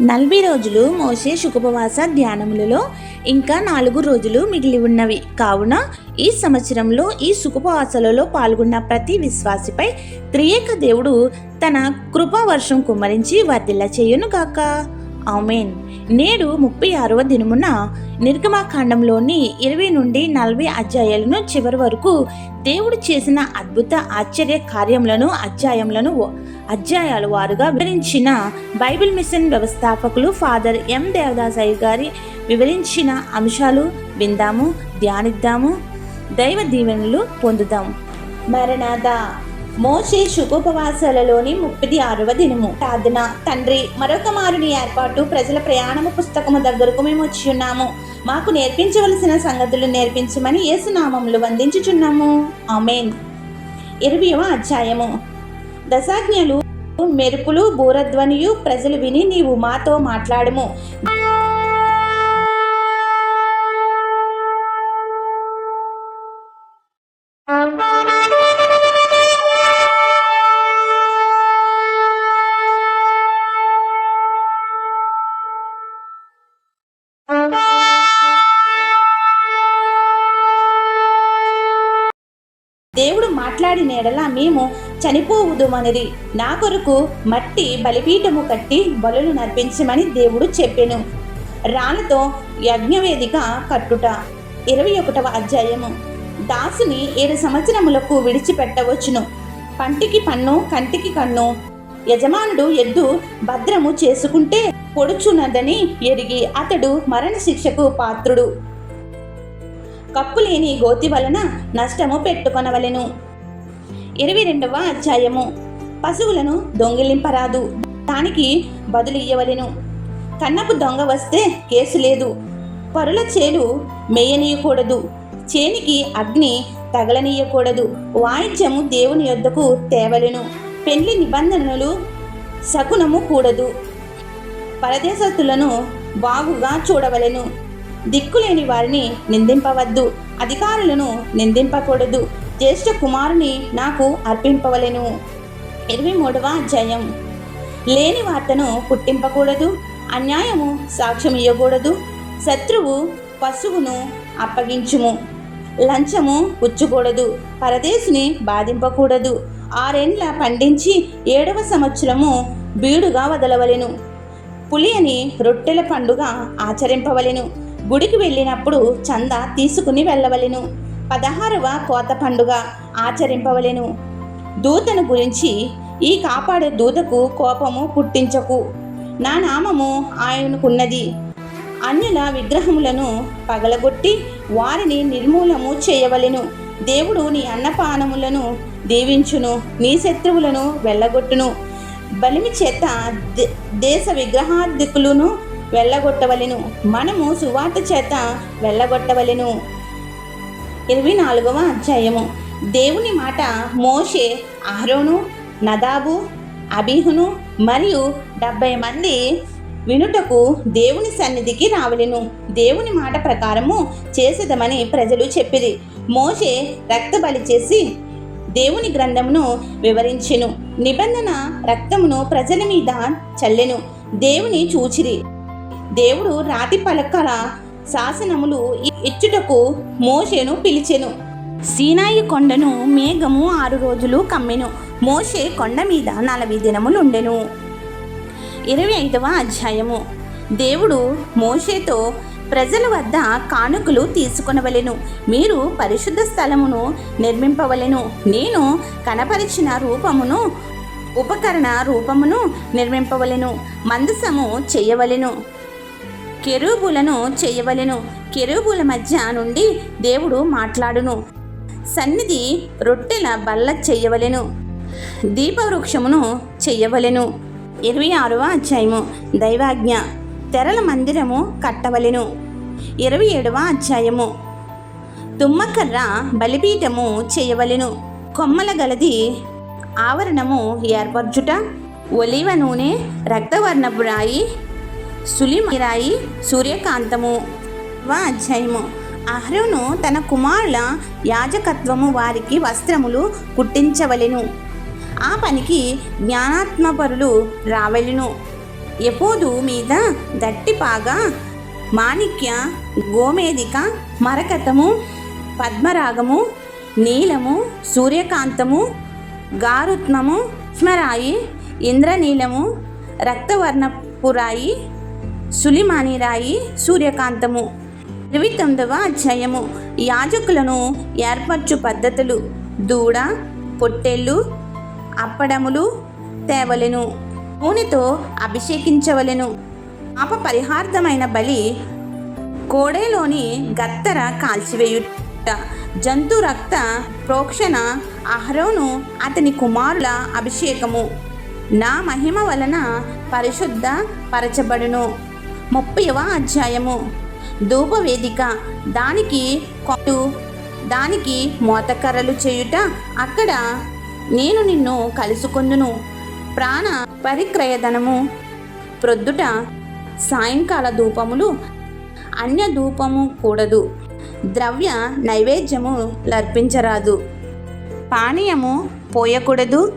నలభై రోజులు మోసే సుఖపవాస ధ్యానములలో ఇంకా నాలుగు రోజులు మిగిలి ఉన్నవి. కావున ఈ సంవత్సరంలో ఈ సుఖపవాసలలో పాల్గొన్న ప్రతి విశ్వాసిపై త్రియేక దేవుడు తన కృపావర్షం కుమ్మరించి వర్ధిల్ల చేయునుగాక ఆమెన్. నేడు ముప్పై ఆరవ దినమున నిర్గమాకాండంలోని ఇరవై నుండి నలభై అధ్యాయాలను చివరి వరకు దేవుడు చేసిన అద్భుత ఆశ్చర్య కార్యములను అధ్యాయములను అధ్యాయాల వారుగా వివరించిన బైబిల్ మిషన్ వ్యవస్థాపకులు ఫాదర్ ఎం దేవదాసయ్య గారి వివరించిన అంశాలు విందాము ధ్యానిద్దాము దైవ దీవెనలు పొందుదాం. మరణాద మోసే శుభోపవాసాలలోని ముప్పది ఆరవ దినము. ప్రార్థన. తండ్రి మరొక మారుని ఏర్పాటు ప్రజల ప్రయాణము పుస్తకము దగ్గరకు మేము వచ్చి ఉన్నాము. మాకు నేర్పించవలసిన సంగతులు నేర్పించమని యేసునామములు వందించుచున్నాము. ఆమెన్. ఇరవయవ అధ్యాయము. దశాజ్ఞలు మెరుపులు బూరధ్వనియు ప్రజలు విని నీవు మాతో మాట్లాడము. మాట్లాడిన ఎడల మేము చనిపోవుదుమనిది నా కొరకు మట్టి బలిపీఠము కట్టి బలులు నర్పించమని దేవుడు చెప్పెను. రాళ్ళతో యజ్ఞవేదిక కట్టుట. ఇరవై ఒకటవ అధ్యాయము. దాసుని ఏడు సంవత్సరములకు విడిచిపెట్టవచ్చును. పంటికి పన్ను కంటికి కన్ను. యజమానుడు ఎద్దు భద్రము చేసుకుంటే పొడుచున్నదని ఎరిగి అతడు మరణ శిక్షకు పాత్రుడు. కప్పులేని గోతి వలన నష్టము పెట్టుకొనవలెను. ఇరవై రెండవ అధ్యాయము. పశువులను దొంగిలింపరాదు. దానికి బదులు ఇయ్యవలెను. కన్నపు దొంగ వస్తే కేసు లేదు. పరుల చేలు మేయనీయకూడదు. చేనికి అగ్ని తగలనీయకూడదు. వాయిద్యము దేవుని యొద్దకు తేవలెను. పెళ్ళి నిబంధనలు శకునము కూడదు. పరదేశస్తులను బాగుగా చూడవలెను. దిక్కులేని వారిని నిందింపవద్దు. అధికారులను నిందింపకూడదు. జ్యేష్ఠ కుమారుని నాకు అర్పింపవలెను. ఇరవై మూడవ అధ్యాయం. లేని వార్తను పుట్టింపకూడదు అన్యాయము సాక్ష్యం ఇవ్వకూడదు శత్రువు పశువును అప్పగించుము. లంచము పుచ్చుకూడదు పరదేశిని బాధింపకూడదు. ఆరేండ్ల పండించి ఏడవ సంవత్సరము బీడుగా వదలవలెను. పులియని రొట్టెల పండుగ ఆచరింపవలెను. గుడికి వెళ్ళినప్పుడు చందా తీసుకుని వెళ్ళవలెను. పదహారవ కోత పండుగ ఆచరింపవలెను. దూతను గురించి ఈ కాపాడే దూతకు కోపము పుట్టించకు. నా నామము ఆయనకున్నది. అన్యుల విగ్రహములను పగలగొట్టి వారిని నిర్మూలము చేయవలెను. దేవుడు నీ అన్నపానములను దీవించును నీ శత్రువులను వెళ్ళగొట్టును. బలిమి చేత దే- దేశ విగ్రహార్థికులను వెళ్ళగొట్టవలెను. మనము సువార్త చేత వెళ్ళగొట్టవలెను. ఇరవై నాలుగవ అధ్యాయము. దేవుని మాట మోషే అహరోను నదాబు అబీహును మరియు డెబ్బై మంది వినుటకు దేవుని సన్నిధికి రావలెను. దేవుని మాట ప్రకారము చేసేదమని ప్రజలు చెప్పిరి. మోషే రక్త బలి చేసి దేవుని గ్రంథమును వివరించెను. నిబంధన రక్తమును ప్రజల మీద చల్లెను. దేవుని చూచిరి. దేవుడు రాతి పలకల శాసనములు ఇచ్చుటకు మోషేను పిలిచెను. సీనాయి కొండను మేఘము ఆరు రోజులు కమ్మెను. మోషే కొండ మీద నలభై దినములుండెను. ఇరవై ఐదవ అధ్యాయము. దేవుడు మోషేతో ప్రజల వద్ద కానుకలు తీసుకొనవలెను. మీరు పరిశుద్ధ స్థలమును నిర్మింపవలెను. నేను కనపరిచిన రూపమును ఉపకరణ రూపమును నిర్మింపవలెను. మందసము చేయవలెను. కెరూబులను చేయవలెను. కెరూబుల మధ్య నుండి దేవుడు మాట్లాడును. సన్నిధి రొట్టెల బల్ల చెయ్యవలెను దీపవృక్షమును చెయ్యవలెను ఇరవై ఆరవ అధ్యాయము. దైవాజ్ఞ. తెరల మందిరము కట్టవలెను. ఇరవై ఏడవ అధ్యాయము. తుమ్మకర్ర బలిపీఠము చేయవలెను. కొమ్మల గలది ఆవరణము ఏర్పరచుట. ఒలివ నూనె రక్తవర్ణపు రాయి సులిమరాయి సూర్యకాంతము. వా అధ్యాయము. అహరోను తన కుమారుల యాజకత్వము వారికి వస్త్రములు కుట్టించవలెను. ఆ పనికి జ్ఞానాత్మపరులు రావలెను. ఎపోదు మీద దట్టిపాగా మాణిక్య గోమేదిక మరకతము పద్మరాగము నీలము సూర్యకాంతము గారుత్మము స్మరాయి ఇంద్రనీలము రక్తవర్ణపురాయి సులిమానిరాయి సూర్యకాంతము. ఇరవై తొమ్మిదవ అధ్యాయము. యాజకులను ఏర్పరచు పద్ధతులు. దూడ పొట్టెళ్ళు అప్పడములు తేవలెను. నూనెతో అభిషేకించవలెను. పాప పరిహార్థమైన బలి కోడేలోని గత్తర కాల్చివేయుట. జంతు రక్త ప్రోక్షణ అహరోను అతని కుమారుల అభిషేకము. నా మహిమ వలన పరిశుద్ధ పరచబడును ముప్పైవ అధ్యాయము. ధూపవేదిక దానికి కొట్టు. దానికి మోతకర్రలు చేయుట. అక్కడ నేను నిన్ను కలుసుకొందును. ప్రాణ పరిక్రయధనము. ప్రొద్దుట సాయంకాల ధూపములు అన్య ధూపము కూడదు. ద్రవ్య నైవేద్యము లర్పించరాదు. పానీయము పోయకూడదు.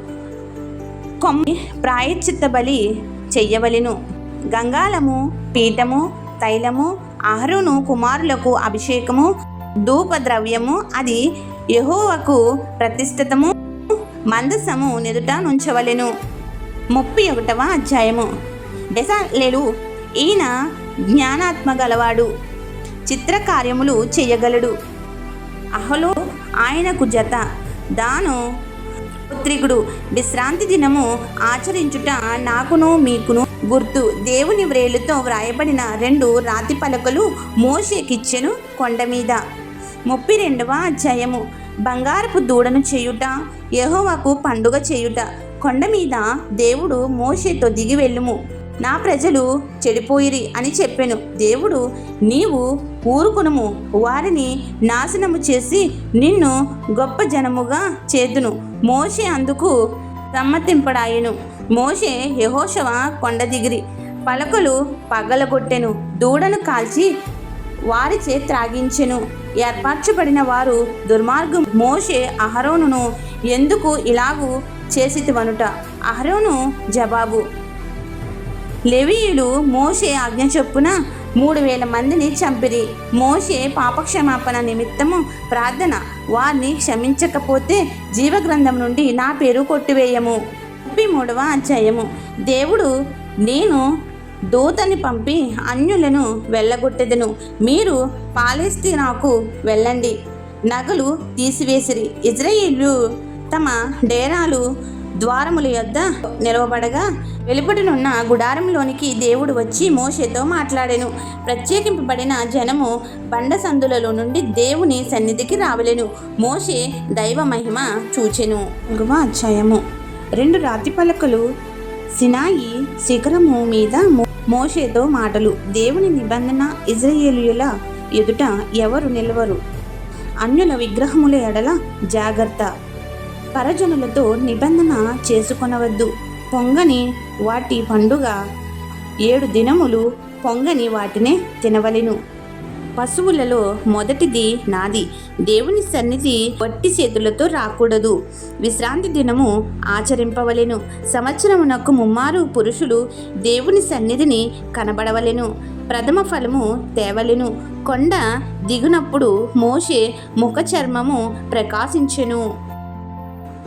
కొమ్మి ప్రాయశ్చిత్త బలి చెయ్యవలెను గంగాలము పీఠము తైలము అహరును కుమారులకు అభిషేకము ధూప ద్రవ్యము అది యహోవకు ప్రతిష్ఠితము మందసము నిదుట నుంచవలెను. ముప్పై ఒకటవ అధ్యాయము. బెసలేలు ఈయన జ్ఞానాత్మ గలవాడు చిత్రకార్యములు చేయగలడు. అహలో ఆయనకు జత దాను పుత్రికుడు. విశ్రాంతి దినము ఆచరించుట నాకును మీకును గుర్తు దేవుని వ్రేలుతో వ్రాయబడిన రెండు రాతి పలకలు మోషేకిచ్చెను కొండ మీద. ముప్పై రెండవ అధ్యాయము. బంగారపు దూడను చేయుట యహోవాకు పండుగ చేయుట కొండ మీద దేవుడు మోషేతో దిగి వెళ్ళుము. నా ప్రజలు చెడిపోయిరి అని చెప్పెను. దేవుడు నీవు ఊరుకునుము. వారిని నాశనము చేసి నిన్ను గొప్ప జనముగా చేతును మోషే అందుకు సమ్మతింపడాయను. మోషే యహోషవ కొండ దిగిరి. పలకలు పగలగొట్టెను. దూడను కాల్చి వారిచే త్రాగించెను. ఏర్పరచబడిన వారు దుర్మార్గం. మోషే అహరోనును ఎందుకు ఇలాగు చేసితివనుట? అహరోను జవాబు. లెవీయులు మోషే ఆజ్ఞ చొప్పున మూడు వేల మందిని చంపిరి. మోషే పాపక్షమాపణ నిమిత్తము ప్రార్థన. వారిని క్షమించకపోతే జీవగ్రంథం నుండి నా పేరు కొట్టివేయము. ముప్పై మూడవ అధ్యాయము. దేవుడు నేను దూతని పంపి అన్యులను వెళ్ళగొట్టెదను. మీరు పాలెస్తీనాకు వెళ్ళండి. నగలు తీసివేసిరి. ఇజ్రాయిలు తమ డేరాలు ద్వారముల యొద్ద నిలవబడగా వెలుపటినున్న గుడారంలోనికి దేవుడు వచ్చి మోషేతో మాట్లాడెను. ప్రత్యేకింపబడిన జనము బండ సందులలో నుండి దేవుని సన్నిధికి రావలేను. మోషే దైవ మహిమ చూచెను. ఇంకవ అధ్యాయము. రెండు రాతి పలకలు. సినాయి శిఖరము మీద మోషేతో మాటలు. దేవుని నిబంధన ఇజ్రాయేలుల ఎదుట ఎవరు నిలవరు? అన్యుల విగ్రహముల ఎడల జాగ్రత్త. పరజనులతో నిబంధన చేసుకొనవద్దు. పొంగని వాటి పండుగ. ఏడు దినములు పొంగని వాటినే తినవలెను. పశువులలో మొదటిది నాది. దేవుని సన్నిధి వట్టి చేతులతో రాకూడదు. విశ్రాంతి దినము ఆచరింపవలెను. సంవత్సరమునకు ముమ్మారు పురుషులు దేవుని సన్నిధిని కనబడవలెను. ప్రథమ ఫలము తేవలెను. కొండ దిగునప్పుడు మోషే ముఖ చర్మము ప్రకాశించెను.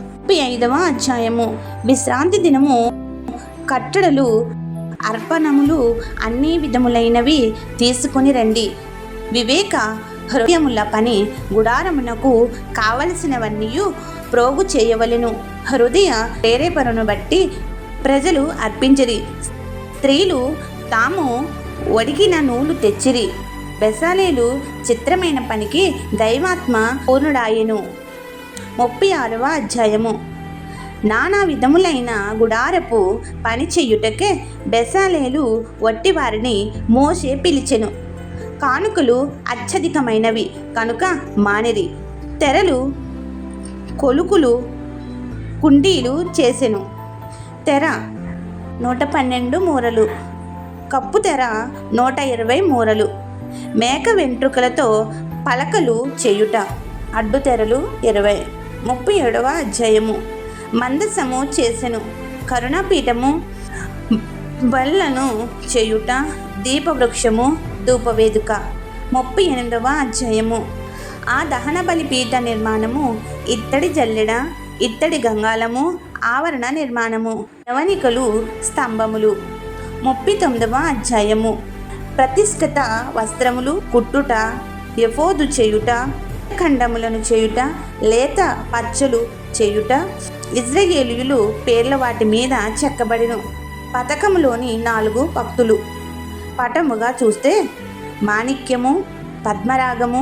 ముప్పై ఐదవ అధ్యాయము. విశ్రాంతి దినము కట్టడలు అర్పణములు అన్ని విధములైనవి తీసుకొని రండి. వివేక హృదయముల పని గుడారమునకు కావలసినవన్నీ ప్రోగు చేయవలెను. హృదయ ప్రేరేపణను బట్టి ప్రజలు అర్పించిరి. స్త్రీలు తాము ఒడిగిన నూలు తెచ్చిరి. బెసాలేలు చిత్రమైన పనికి దైవాత్మ పూర్ణుడాయెను. ముప్పై ఆరవ అధ్యాయము. నానా విధములైన గుడారపు పని చెయ్యుటకే బెసాలేలు వట్టివారిని మోసే పిలిచెను. కానుకలు అత్యధికమైనవి కనుక మానిరి తెరలు కొలుకులు కుండీలు చేసెను. తెర నూట పన్నెండు మూరలు. కప్పు తెర నూట ఇరవై మూరలు. మేక వెంట్రుకలతో పలకలు చేయుట అడ్డు తెరలు ఇరవై. ముప్పై ఏడవ అధ్యాయము. మందసము చేసెను. కరుణాపీఠము బళ్ళను చేయుట దీపవృక్షము ధూపవేదిక ముప్పై ఎనిమిదవ అధ్యాయము. ఆ దహన బలిపీఠ నిర్మాణము ఇత్తడి జల్లెడ ఇత్తడి గంగాలము ఆవరణ నిర్మాణము యవనికలు స్తంభములు. ముప్పై తొమ్మిదవ అధ్యాయము. ప్రతిష్ఠిత వస్త్రములు కుట్టుట యఫోదు చేయుట ఖండములను చేయుట లేత పచ్చలు చేయుట ఇజ్రాయేలీయులు పేర్ల వాటి మీద చెక్కబడిను. పథకములోని నాలుగు భక్తులు. పటముగా చూస్తే మాణిక్యము పద్మరాగము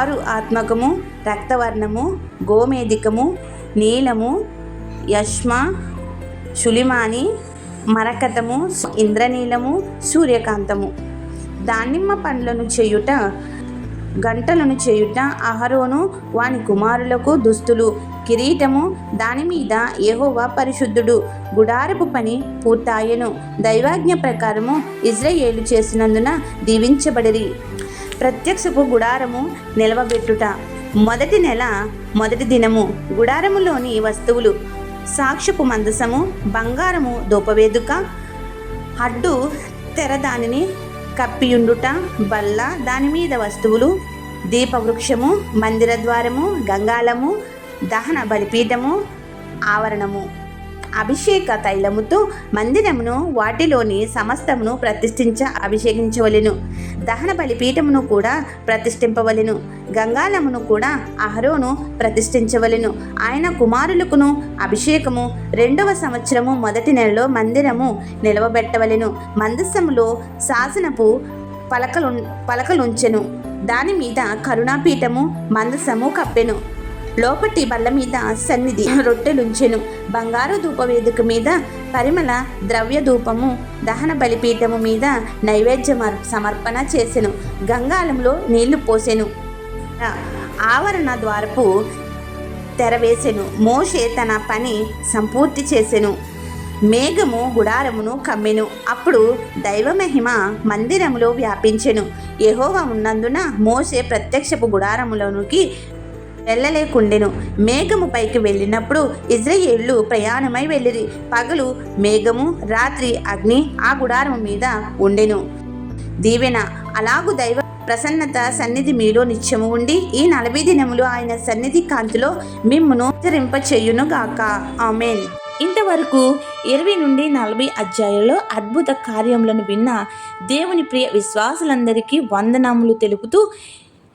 అరు ఆత్మకము రక్తవర్ణము గోమేదికము నీలము యష్మ శులిమాని మరకతము ఇంద్రనీలము సూర్యకాంతము. దానిమ్మ పండ్లను చేయుట గంటలను చేయుట అహరోను వాని కుమారులకు దుస్తులు కిరీటము దాని మీద పరిశుద్ధుడు గుడారపు పని పూర్తాయెను. దైవాజ్ఞ ప్రకారము ఇజ్రాయేలు చేసినందున దీవించబడిరి. ప్రత్యక్షపు గుడారము నిలవబెట్టుట. మొదటి నెల మొదటి దినము గుడారములోని వస్తువులు సాక్షపు మందసము బంగారము దూపవేదుక అడ్డు తెర దానిని కప్పియుండుట బల్ల దాని మీద వస్తువులు దీపవృక్షము మందిర ద్వారము గంగాలము దహన బలిపీఠము ఆవరణము అభిషేక తైలముతో మందిరమును వాటిలోని సమస్తమును ప్రతిష్ఠించ అభిషేకించవలెను. దహన బలిపీఠమును కూడా ప్రతిష్ఠింపవలెను. గంగాలమును కూడా అహరోను ప్రతిష్ఠించవలెను. ఆయన కుమారులకును అభిషేకము రెండవ సంవత్సరము మొదటి నెలలో మందిరము నిలవబెట్టవలెను. మందస్సములో శాసనపు పలకలు పలకలుంచెను. దాని మీద కరుణాపీఠము మందసము కప్పెను. లోపటి బల్ల మీద సన్నిధి రొట్టెలుంచెను బంగారు ధూపవేదిక మీద పరిమళ ద్రవ్య ధూపము దహన బలిపీఠము మీద నైవేద్య సమర్పణ చేసెను. గంగాలంలో నీళ్ళు పోసెను. ఆవరణ ద్వారపు తెరవేసెను మోషే తన పని సంపూర్తి చేసెను. మేఘము గుడారమును కమ్మెను. అప్పుడు దైవమహిమ మందిరములో వ్యాపించెను. యహోవ ఉన్నందున మోసే ప్రత్యక్షపు గుడారములోనికి వెళ్ళలేకుండెను. మేఘము పైకి వెళ్ళినప్పుడు ఇజ్రాయేళ్ళు ప్రయాణమై వెళ్ళిరి. పగలు మేఘము రాత్రి అగ్ని ఆ గుడారము మీద ఉండెను. దీవెన అలాగు దైవ ప్రసన్నత సన్నిధి మీలో నిత్యము ఉండి ఈ నలభై దినములు ఆయన సన్నిధి కాంతిలో మిమ్మును చెయ్యును గాక ఆమెన్. ఇంతవరకు ఇరవై నుండి నలభై అధ్యాయంలో అద్భుత కార్యములను విన్న దేవుని ప్రియ విశ్వాసులందరికీ వందనములు తెలుపుతూ